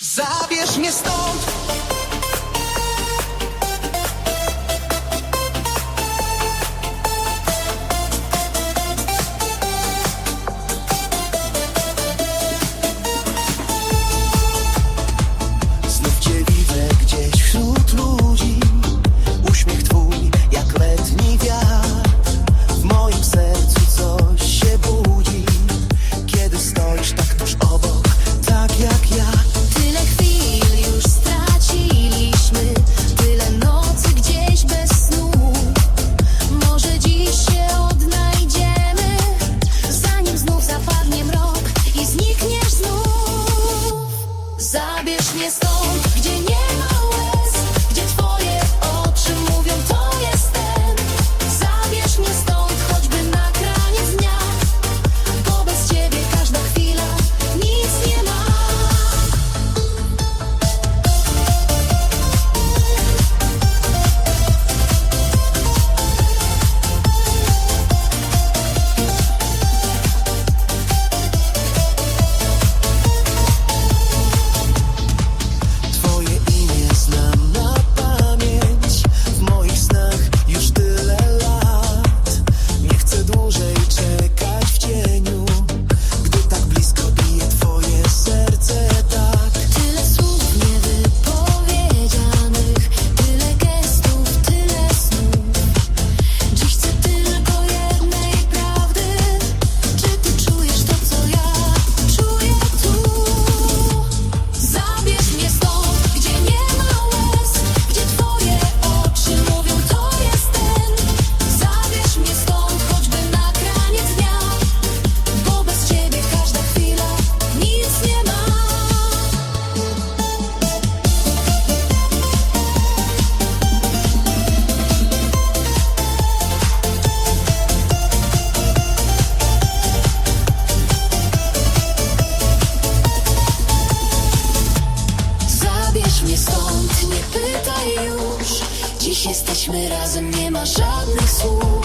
Zabierz mnie stąd! Jesteśmy razem, nie ma żadnych słów.